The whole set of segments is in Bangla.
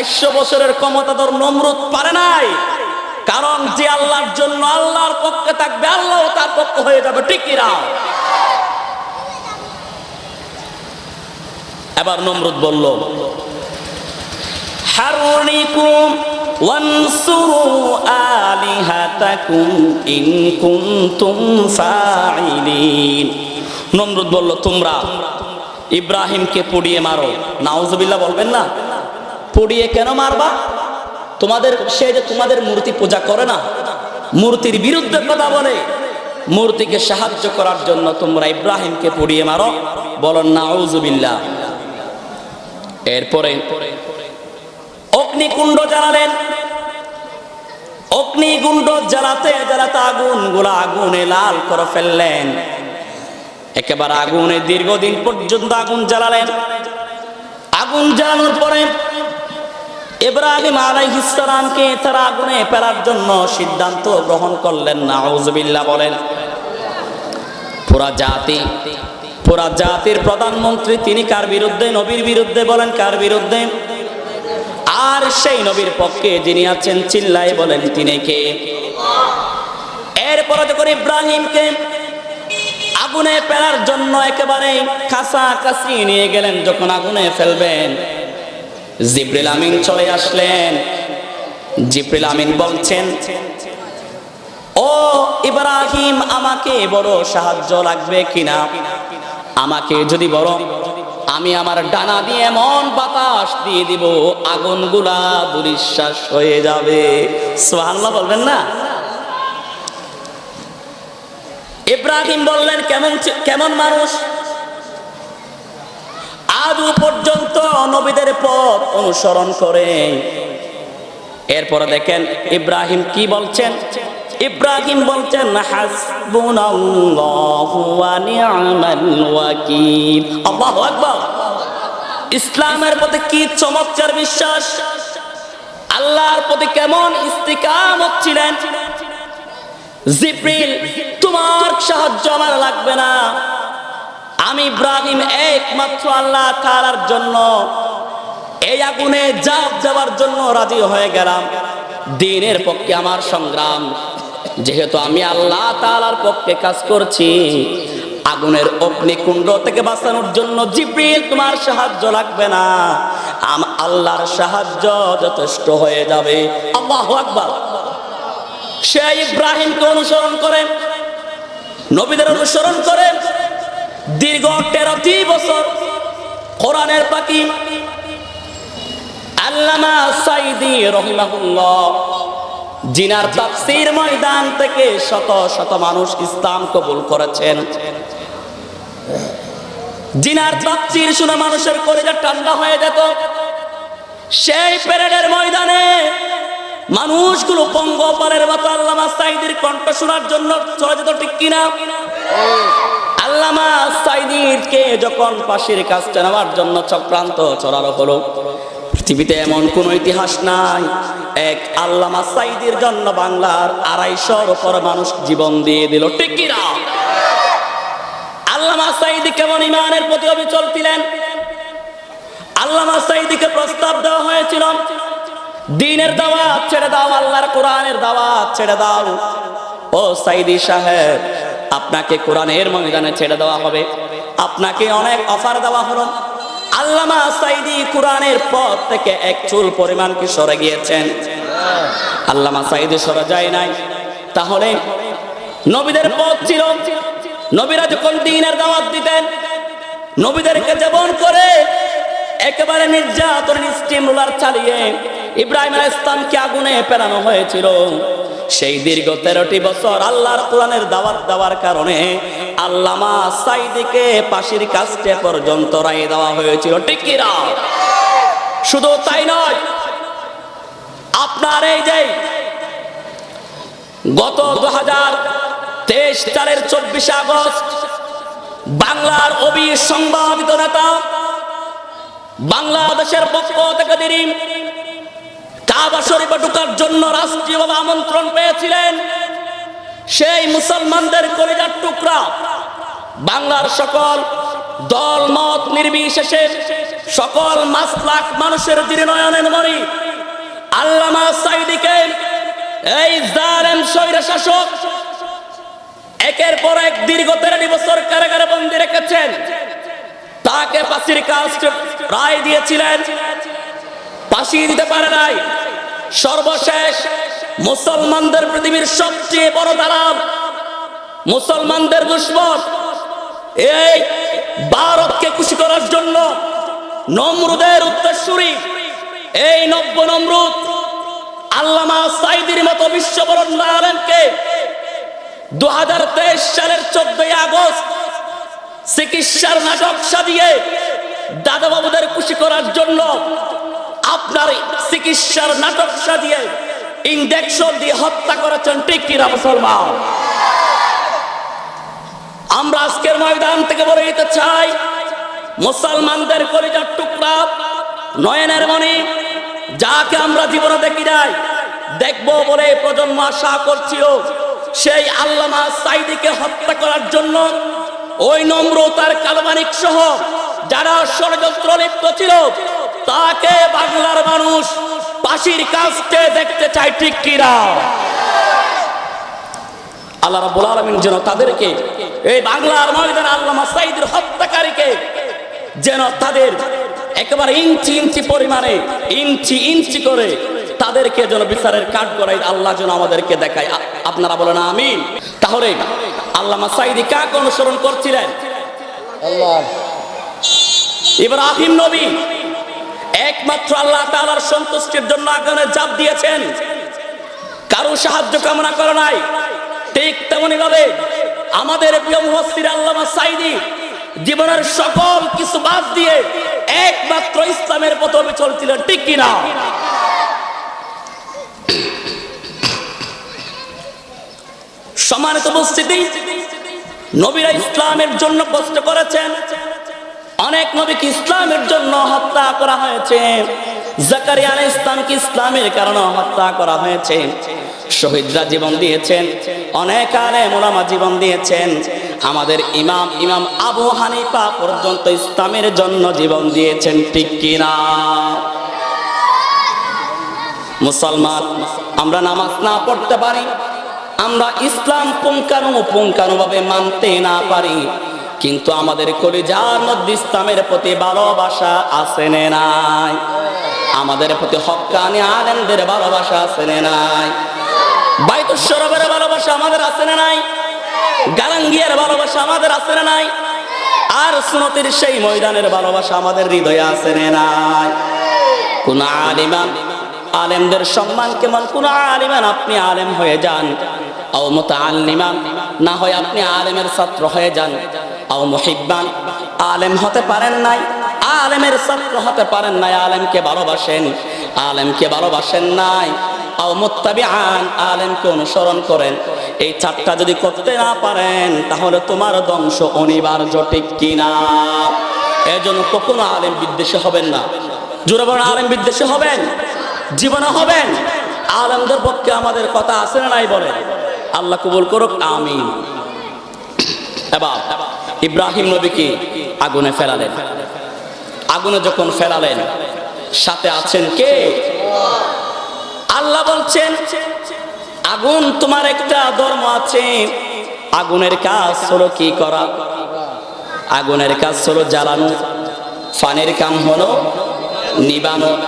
চারশো বছরের ক্ষমতাধর নমরুদ পারে নাই। কারণ যে আল্লাহর জন্য আল্লাহর পক্ষে থাকবে, আল্লাহ তার পক্ষ হয়ে যাবে ঠিকিরা এবার নমরুদ বলল নমরুদ বলল, তোমরা ইব্রাহিমকে পুড়িয়ে মারো। নাউজুবিল্লাহ বলবেন না? পুড়িয়ে কেন মারবা? তোমাদের, সে যে তোমাদের মূর্তি পূজা করে না, মূর্তির বিরুদ্ধে কথা বলে, মূর্তিকে সাহায্য করার জন্য তোমরা ইব্রাহিমকে পুড়িয়ে মারো। বলো, নাউজুবিল্লাহ। এরপরে অগ্নিকুণ্ড জ্বালালেন। অগ্নিকুণ্ড জ্বালাতে জ্বালাতে আগুনগুলা আগুনে লাল করে ফেললেন। একেবারে আগুনে দীর্ঘদিন পর্যন্ত আগুন জ্বালালেন। আগুন জ্বালানোর পরে ইব্রাহিম আলাইহিসসালামকে তারা আগুনে ফেলার জন্য সিদ্ধান্ত গ্রহণ করলেন না। আউযুবিল্লাহ বলেন, পুরা জাতি, পুরা জাতির প্রধানমন্ত্রী তিনি কার বিরুদ্ধে, নবীর বিরুদ্ধে বলেন কার বিরুদ্ধে? আর সেই নবীর পক্ষে যিনি আছেন চিল্লাই বলেন তিনি কে? এরপরে যখন ইব্রাহিমকে আগুনে ফেলার জন্য একেবারে কাঁচা কাছি নিয়ে গেলেন, যখন আগুনে ফেলবেন জিব্রিল আমিন চলে আসলেন। জিব্রিল আমিন বলছেন, ও ইব্রাহিম, আমাকে বড় সাহায্য লাগবে কিনা? আমাকে যদি বড় আমি আমার ডানা দিয়ে এমন বাতাস দিয়ে দিব, আগুনগুলা দুরিশ্বাস হয়ে যাবে। সুবহানাল্লাহ বলবেন না? ইব্রাহিম বললেন, কেমন কেমন মানুষ? আজও পর্যন্ত নবীদের পথ অনুসরণ করে। এরপরে দেখেন ইব্রাহিম কি বলছেন? ইব্রাহিম বলছেন ইসলামের প্রতি কি চমৎকার বিশ্বাস? আল্লাহর প্রতি কেমন ইস্তিকামত ছিলেন? জিব্রিল, তোমার সাহায্য আমার লাগবে না। আমি ইব্রাহিম একমাত্র আল্লাহ তাআলার জন্য এই আগুনে জাপ যাওয়ার জন্য রাজি হয়ে গেলাম। দিনের পক্ষে আমার সংগ্রাম। যেহেতু আমি আল্লাহ তালার পক্ষে কাজ করছি, আগুনের অগ্নিকুণ্ড থেকে বাঁচানোর জন্য জিব্রিল তোমার সাহায্য লাগবে না। আম আল্লাহর সাহায্য যথেষ্ট হয়ে যাবে। আল্লাহু আকবার। সে ইব্রাহিমকে অনুসরণ করেন নবীদের অনুসরণ করে দীর্ঘ তেরোটি বছর কোরআনের পাখি। আল্লামা সাইদি রহিমাহুল্লাহ, জিনার তাফসীর ময়দান থেকে শত শত মানুষ ইসলাম কবুল করেছেন। জিনার তাফসীর শুনে মানুষের কলিজা ঠান্ডা হয়ে যেত। সেই প্যারেডের ময়দানে মানুষগুলো পঙ্গপালের মতো আল্লামা সাইদির কণ্ঠ শোনার জন্য চলে যেত, ঠিক কিনা? আল্লামা সাইদিরকে যখন পাশের কাজটা নেওয়ার জন্য চক্রান্ত চড়ানো হলো, পৃথিবীতে এমন কোন ইতিহাস নাই। এক আল্লামা সাইদির জন্য বাংলার আড়াইশোর উপর মানুষ জীবন দিয়ে দিল। কিনা আল্লামা সাইদি কেমন ইমানের প্রতি অবিচল ছিলেন? আল্লামা সাইদিকে প্রস্তাব দেওয়া হয়েছিল, দিনের দাওয়াত ছেড়ে দাও, আল্লাহর কোরআনের দাওয়াত ছেড়ে দাও। ও সাইদি সাহেব আপনাকে কোরআনের ময়দানে ছেড়ে দেওয়া হবে। আপনাকে অনেক অফার দেওয়া হলো। আল্লামা সাইদি কোরআনের পথ থেকে এক চুল পরিমাণ কি সরে গিয়েছেন? আল্লামা সাইদি সরে যায় নাই। তাহলে নবীদের পথ ছিল, নবীরা যখন দিনের দাওয়াত দিতেন, নবীদেরকে যেমন করে একেবারে নির্যাতন স্টিম রোলার চালিয়ে ইব্রাহিম আলাইহিস আগুনে পেরানো হয়েছিল। সেই দীর্ঘ তেরোটি বছর আল্লাহর কোরআনের দাওয়াত দেওয়ার কারণে আল্লামা সাইদিকে পাশির কাছটে পর্যন্ত রায় দেওয়া হয়েছিল। টিকিরা শুধু তাই নয়, আপনার এই যে গত দু হাজার তেইশ সালের চব্বিশে আগস্ট বাংলার অবিসংবাদিত নেতা, বাংলাদেশের পক্ষ থেকে তিনি কাবা শরীফে ঢুকার জন্য রাষ্ট্রীয়ভাবে আমন্ত্রণ পেয়েছিলেন। সেই মুসলমানদের কলিজার টুকরা। বাংলার সকল দল, মত, নির্বিশেষে সকল মাসলাক মানুষের দৃঢ় নয়নের মণি এই জালেম স্বৈরা শাসক একের পর এক দীর্ঘ তেরোটি বছর কারাগারে বন্দি রেখেছেন। তাকে ফাঁসির কাজ রায় দিয়েছিলেন। ফাঁসি দিতে পারে নাই। সর্বশেষ মুসলমানদের পৃথিবীর সবচেয়ে বড় দালাল মুসলমানদের দুশ্মন। এই ভারতকে খুশি করার জন্য নমরুদের উত্তরসূরি, এই নব্য নমরুদ আল্লামা সাইদির মতো বিশ্ববরণ্য আলেমকে দু হাজার তেইশ সালের চোদ্দই আগস্ট চিকিৎসার নাটক সাজিয়ে দাদাবাবুদের খুশি করার জন্য আপনার চিকিৎসার নাটক সাজিয়ে ইঞ্জেকশন দিয়ে হত্যা করেছেন, ঠিক কিনা মুসলমান? আমরা আজকের ময়দান থেকে বলে দিতে চাই, মুসলমানদের কলিজার টুকরা নয়নের মণি, যাকে আমরা জীবনে দেখি নাই, দেখব বলে প্রজন্ম আশা করছিল সেই আল্লামা সাইদিকে হত্যা করার জন্য ওই নম্র তার কালমানিক সহ যারা ষড়যন্ত্র লিপ্ত ছিল তাকে বাংলার মানুষ পাশির কাজকে দেখতে চায় ঠিক কিনা আল্লাহ রাব্বুল আলামিন যেন তাদেরকে এই বাংলার ময়দান আল্লামা সাইদের হত্যাকারীকে যেন তাদের একেবারে ইঞ্চি ইঞ্চি পরিমাণে ইঞ্চি ইঞ্চি করে তাদেরকে যেন বিচারের কাঠ করাই আল্লাহ যেন আমাদেরকে দেখায়। আপনারা বলেন আমিন। তাহলে আল্লামা সাইদি কাকে অনুসরণ করছিলেন? আল্লাহ। ইব্রাহিম নবী একমাত্র আল্লাহ তাআলার সন্তুষ্টির জন্য আগুনে জাপ দিয়েছেন। কারও সাহায্য কামনা করে নাই। ঠিক তেমনি ভাবে আমাদের প্রিয় মুহসির সাইদি জীবনের সকল কিছু বাদ দিয়ে একমাত্র ইসলামের প্রথমে চলছিলেন ঠিক কিনা? সম্মানিত উপস্থিতি, নবীরা ইসলামের জন্য কষ্ট করেছেন। অনেক নবীকে ইসলামের জন্য হত্যা করা হয়েছে। জাকারিয়া আলাইহিস ইসলামকে ইসলামের কারণে হত্যা করা হয়েছে। শহীদরা জীবন দিয়েছেন, অনেক আলেম ওলামা জীবন দিয়েছেন। আমাদের ইমাম ইমাম আবু হানিফা পর্যন্ত ইসলামের জন্য জীবন দিয়েছেন, ঠিক কিনা? মুসলমান, আমরা নামাজ না পড়তে পারি, আমরা ইসলাম পুঙ্কানু পুঙ্কানু ভাবে মানতে না পারি। কিন্তু আমাদের কলিজার মধ্যে ইসলামের প্রতি ভালোবাসা আছে নাই? আমাদের প্রতি হক্কানি আলেমদের ভালোবাসা আছে নাই? বাইতুসরবের ভালোবাসা আমাদের আছে না নাই? গালাঙ্গিয়ার ভালোবাসা আমাদের আছে না নাই? আর সুনতির সেই ময়দানের ভালোবাসা আমাদের হৃদয়ে আছে নাই? কোন আলিমান আলেমদের সম্মান কেমন? কোন আলিমান আপনি আলেম হয়ে যান। আও মুতাআল্লিমান না হয় আপনি আলেমের ছাত্র হয়ে যান। আও আলেম হতে পারেন নাই, আলেমের ছাত্র হতে পারেন নাই, আলেমকে ভালোবাসেন আলেমকে ভালোবাসেন নাই। আলেমকে অনুসরণ করেন। এই চারটা যদি করতে না পারেন, তাহলে তোমার ধ্বংস অনিবার্য, ঠিক কিনা? এজন্য কখনো আলেম বিদ্বেষে হবেন না। জোরে বলেন, আলেম বিদ্বেষে হবেন? জীবনে হবেন? আলেমদের পক্ষে আমাদের কথা আছে না নাই বলেন আল্লাহ কবুল করুক, আমিন। এবার ইব্রাহিম নবীকে আগুনে ফেলালেন। আগুনে যখন ফেলালেন, সাথে আছেন কে? আল্লাহ বলছেন, আগুন তোমার একটা ধর্ম আছে। আগুনের কাজ হলো কি করা? আগুনের কাজ হলো জ্বালানো। ফানের কাম হলো নিবানো।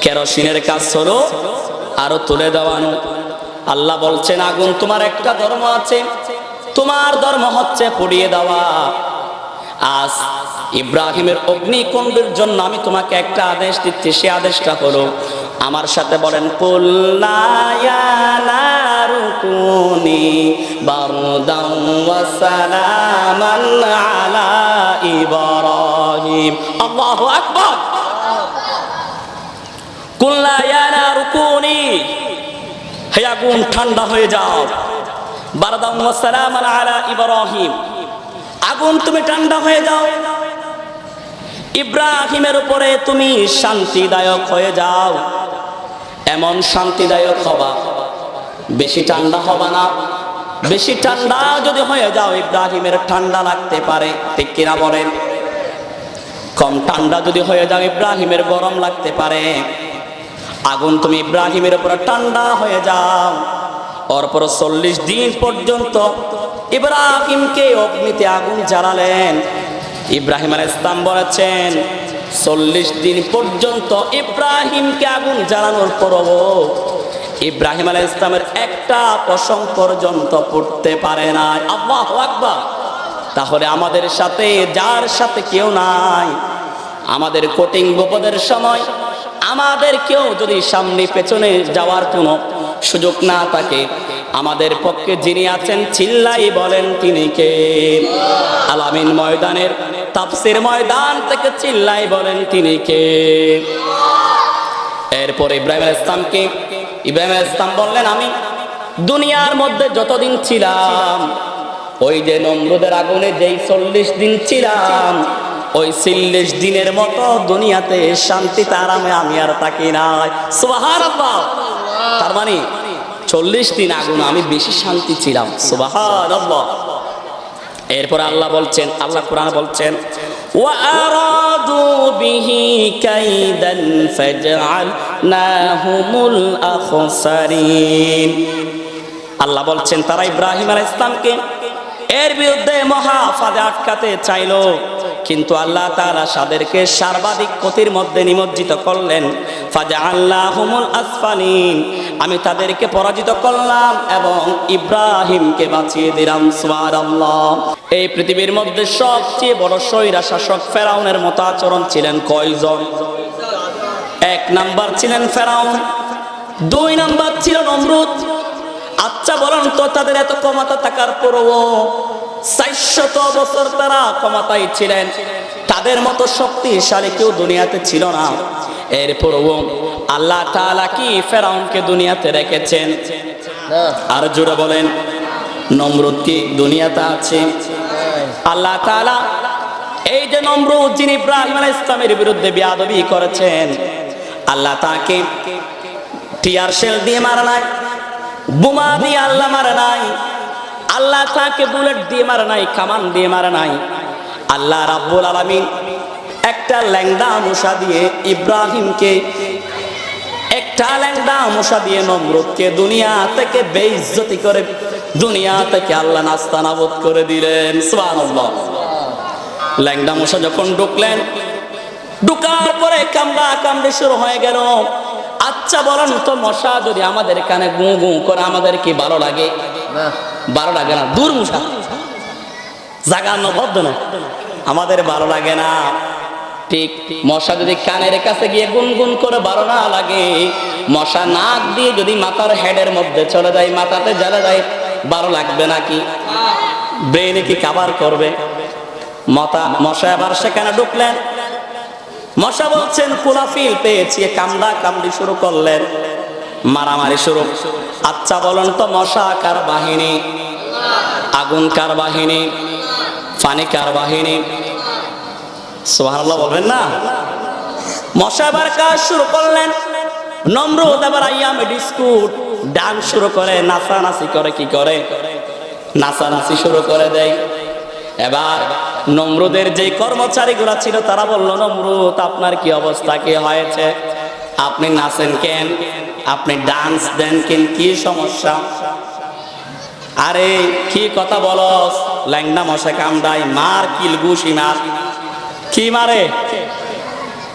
কেরোসিনের কাজ হলো আরও তুলে দেওয়ানো। আল্লাহ বলছেন, আগুন তোমার একটা ধর্ম আছে। তোমার ধর্ম হচ্ছে পুড়িয়ে দেওয়া। আজ ইব্রাহিমের অগ্নিকুণ্ডের জন্য আমি তোমাকে একটা আদেশ দিচ্ছি, সে আদেশটা হলো, আমার সাথে বলেন কুল্লায়ানারুকুনি হে আগুন, ঠান্ডা হয়ে যাও। আগুন তুমি ঠান্ডা হয়ে যাও। ইব্রাহিমের উপরে তুমি শান্তিদায়ক হয়ে যাও। এমন শান্তিদায়ক হবা, বেশি ঠান্ডা হবা না। বেশি ঠান্ডা যদি হয়ে যাও, ইব্রাহিমের ঠান্ডা লাগতে পারে, ঠিক কিনা বলেন? কম ঠান্ডা যদি হয়ে যাও, ইব্রাহিমের গরম লাগতে পারে। আগুন তুমি ইব্রাহিমের উপরে ঠান্ডা হয়ে যাও। অরপর চল্লিশ দিন পর্যন্ত ইব্রাহিমকে অগ্নিতে আগুন জ্বালালেন। ইব্রাহিম আল ইসলাম বলেছেন, চল্লিশ দিন পর্যন্ত ইব্রাহিমকে আগুন জ্বালানোর পরও ইব্রাহিম আলাহ ইসলামের একটা পশম পর্যন্ত পড়তে পারে না আল্লাহ আকবার। তাহলে আমাদের সাথে, যার সাথে কেউ নাই, আমাদের কোটিং বিপদের সময় আমাদের কেউ যদি সামনে পেছনে যাওয়ার কোনো সুযোগ না থাকে। আমাদের পক্ষে যিনি আছেন চিল্লাই বলেন তিনি কে? আলামিন ময়দানের তাপসির ময়দান থেকে চিল্লাই বলেন তিনি কে? এরপর ইব্রাহিম ইসলামকে ইব্রাহিম ইসলাম বললেন, আমি দুনিয়ার মধ্যে যতদিন ছিলাম, ওই যে নমরুদের আগুনে যেই চল্লিশ দিন ছিলাম, ওই চল্লিশ দিনের মতো দুনিয়াতে শান্তিতে আরামে আমি আর থাকি নাই। সুবাহান তার মানে চল্লিশ দিন আগুন আমি বেশি শান্তি ছিলাম সুবাহান এরপর আল্লাহ বলছেন আল্লাহ কোরআন বলছেন وأرادوا به كيدا فجعلناهم الأخسرين আল্লাহ বলছেন তারা ইব্রাহিম আলাইহিস ইসলামকে এর বিরুদ্ধে মহাফাদে আটকাতে চাইলো কিন্তু আল্লাহ তাআলা তাদেরকে সর্বাধিক ক্ষতির মধ্যে নিমজ্জিত করলেন ফাজা আল্লাহ হুমুল আসফালিন আমি তাদেরকে পরাজিত করলাম এবং ইব্রাহিমকে বাঁচিয়ে দিলাম, সুবহানাল্লাহ। এই পৃথিবীর মধ্যে সবচেয়ে বড় স্বৈরা শাসক ফেরাউনের মতো আচরণ ছিলেন কয়জন? এক নাম্বার ছিলেন ফেরাউন, দুই নাম্বার ছিল নমরুদ। আচ্ছা বলেন তো, তাদের এত ক্ষমতা থাকার পরও চারশত বছর তারা ক্ষমতায় ছিলেন। তাদের মতো শক্তিশালী কেউ দুনিয়াতে ছিল না। এরপরও আল্লাহ তাআলা কি ফেরাউনকে দুনিয়াতে রেখেছেন? আর জোরে বলেন। নমরুদ কি দুনিয়াতে আছে? আল্লাহ তাআলা এই যে নমরুদ যিনি ইব্রাহিম আলাইহিস ইসলামের বিরুদ্ধে বিয়াদবি করেছেন আল্লাহ তাকে টিয়ার শেল দিয়ে মারা নাই বোমা দিয়ে আল্লাহ মারা নাই আল্লাহ তাকে বুলেট দিয়ে মারা নাই কামান দিয়ে মারা নাই। আল্লাহ রাব্বুল আলামিন একটা ল্যাংদা মশা দিয়ে ইব্রাহিমকে একটা ল্যাংদা মশা দিয়ে নমরুদকে দুনিয়া থেকে বেইজ্জতি করে দুনিয়া থেকে আল্লাহ নাস্তা নাবুদ করে দিলেন। সুবহানাল্লাহ। ল্যাংদা মশা যখন ঢুকলেন ঢুকার পরে কামড়া কামড়ে শুরু হয়ে গেল। আচ্ছা বলেন তো মশা যদি আমাদের কানে গু গু করে আমাদের কি ভালো লাগে? ভালো লাগে না দূর মশা। জাগানো বদ্ধ না। আমাদের ভালো লাগে না। ঠিক। মশা যদি কানের কাছে গিয়ে গুনগুন করে ভালো না লাগে, মশা নাক দিয়ে যদি মাথার হেডের মধ্যে চলে যায়, মাথাতে জ্বালা যায় ভালো লাগবে নাকি? ব্রেনে কি কাবার করবে? মতা, মশা আবার সেখানে ঢুকলেন। মশা বলছেন, কুলাফিল পেয়েছি, কামড়া কামড়ি শুরু করলেন। মারামারি শুরু। আচ্ছা বলেন তো, মশা কার বাহিনী? আগুন কার বাহিনী? পানি কার বাহিনী? সুবহানাল্লাহ বলবেন না? মশা কাজ শুরু করলেন। ডান শুরু করে করে, কি করে? শুরু করে দেয়। এবার নমরুদের যে কর্মচারীগুলা ছিল, তারা বলল, নমরুদ, আপনার কি অবস্থা? কি হয়েছে? আপনি নাচেন কেন? আপনি ডান্স দেন কেন? কি সমস্যা? আরে, কি কথা বলস? ল্যাংডা মশা কামড়াই মার কিল ঘুষি মার কি মারে?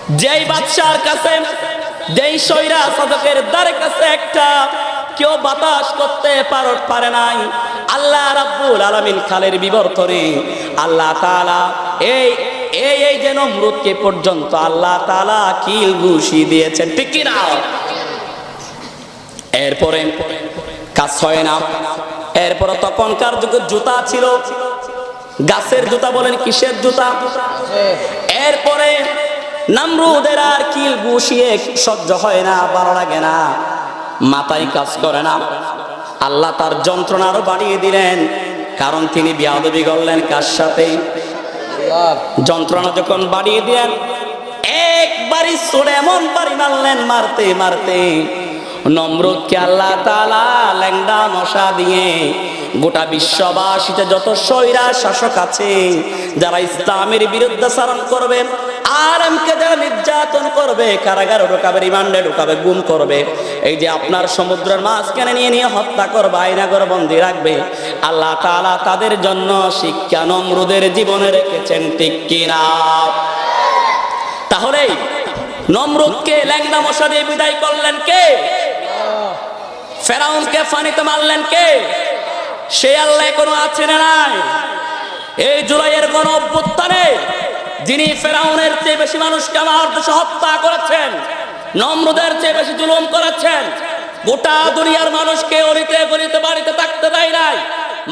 যেই বাদশার কাছে, যেই সৈরা সাধকের দ্বারে কাছে একটা, কেউ বাতাস করতে পার- পারে নাই। আল্লাহ রাব্বুল আলামিন খালের বিবর্তনে আল্লাহ তাআলা এই এই এই যেন মৃতকে পর্যন্ত আল্লাহ তাআলা কিল ঘুষি দিয়েছেন। ঠিক কি না এরপরে কাজ হয় না। এরপরে তখনকার যুগে জুতা ছিল। গাছের জুতা বলেন কিসের জুতা? এরপরে নামরুদের আর কিল গুছিয়ে সহ্য হয় না, ভালো লাগে না। মাথায় কাজ করে না। আল্লাহ তার যন্ত্রণা আরও বাড়িয়ে দিলেন। কারণ তিনি বিয়াদবি করলেন কার সাথে? যন্ত্রণা যখন বাড়িয়ে দিলেন, একবারই সরে এমন বাড়ি মারলেন মারতে মারতে। নমরুদকে আল্লাহ তালা ল্যাংডা মশা দিয়ে গোটা বিশ্ববাসীতে যত সৈরা শাসক আছে, যারা ইসলামের বিরুদ্ধাচারণ করবে করবে এই যে আপনার সমুদ্রের নিয়ে তাদের জন্য শিক্ষা নমরুদের জীবনে রেখেছেন, ঠিক কিনা? তাহলে নমরুদকে ল্যাংদা মশা দিয়ে বিদায় করলেন কে? ফেরাউনকে ফানিতে মারলেন কে? সে আল্লাহ কোনো আছে না নাই। এই জুলাইয়ের গণ অভ্যুত্থানে যিনি ফেরাউনের চেয়ে বেশি মানুষকে আমার দেশে হত্যা করেছেন, নম্রদের চেয়ে বেশি জুলুম করেছেন, গোটা দুনিয়ার মানুষকে অলিতে গলিতে বাড়িতে থাকতে দেয় নাই,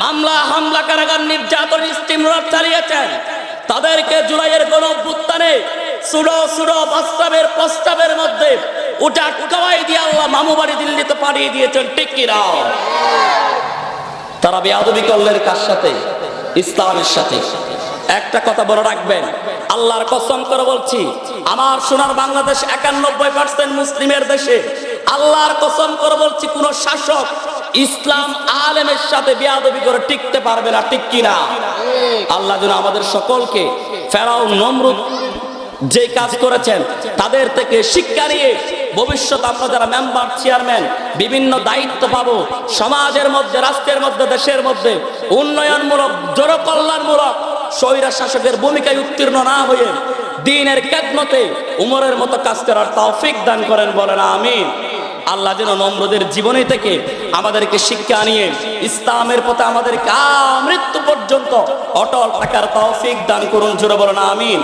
মামলা, হামলা, কারাগার নির্যাতন স্টিমরোড চালিয়েছেন, তাদেরকে জুলাইয়ের গণ অভ্যুত্থানে সুডো সুডো বাস্তবের প্রস্তাবের মধ্যে উঠা কাওয়াই দিয়ে আল্লাহ মামু বাড়ি দিল্লিতে পাঠিয়ে দিয়েছেন টিকিরাও তারা বেয়াদবি করলেন কার সাথে? ইসলামের সাথে। একটা কথা বলে রাখবেন, আল্লাহর কসম করে বলছি, আমার সোনার বাংলাদেশ একানব্বই পার্সেন্ট মুসলিমের দেশে। আল্লাহর কসম করে বলছি, কোন শাসক ইসলাম আলেমের সাথে বেয়াদবি করে টিকতে পারবে না, ঠিক কিনা? আল্লাহ যেন আমাদের সকলকে ফেরাও নমরুদ যে কাজ করেছেন, তাদের থেকে শিক্ষা নিয়ে ভবিষ্যৎ আমরা যারা মেম্বার চেয়ারম্যান বিভিন্ন দায়িত্ব পাবো, সমাজের মধ্যে, রাষ্ট্রের মধ্যে, দেশের মধ্যে, উন্নয়নমূলক, জনকল্যাণমূলক, স্বৈরা শাসকের ভূমিকায় উত্তীর্ণ না হয়ে দিনের কেদমতে উমরের মতো কাজ করার তৌফিক দান করেন বলেন, আমিন। আল্লাহ যেন নম্রদের জীবনী থেকে আমাদেরকে শিক্ষা নিয়ে ইসলামের পথে আমাদেরকে আমৃত্যু পর্যন্ত অটল থাকার তৌফিক দান করুন, জোরে বলেন, আমিন।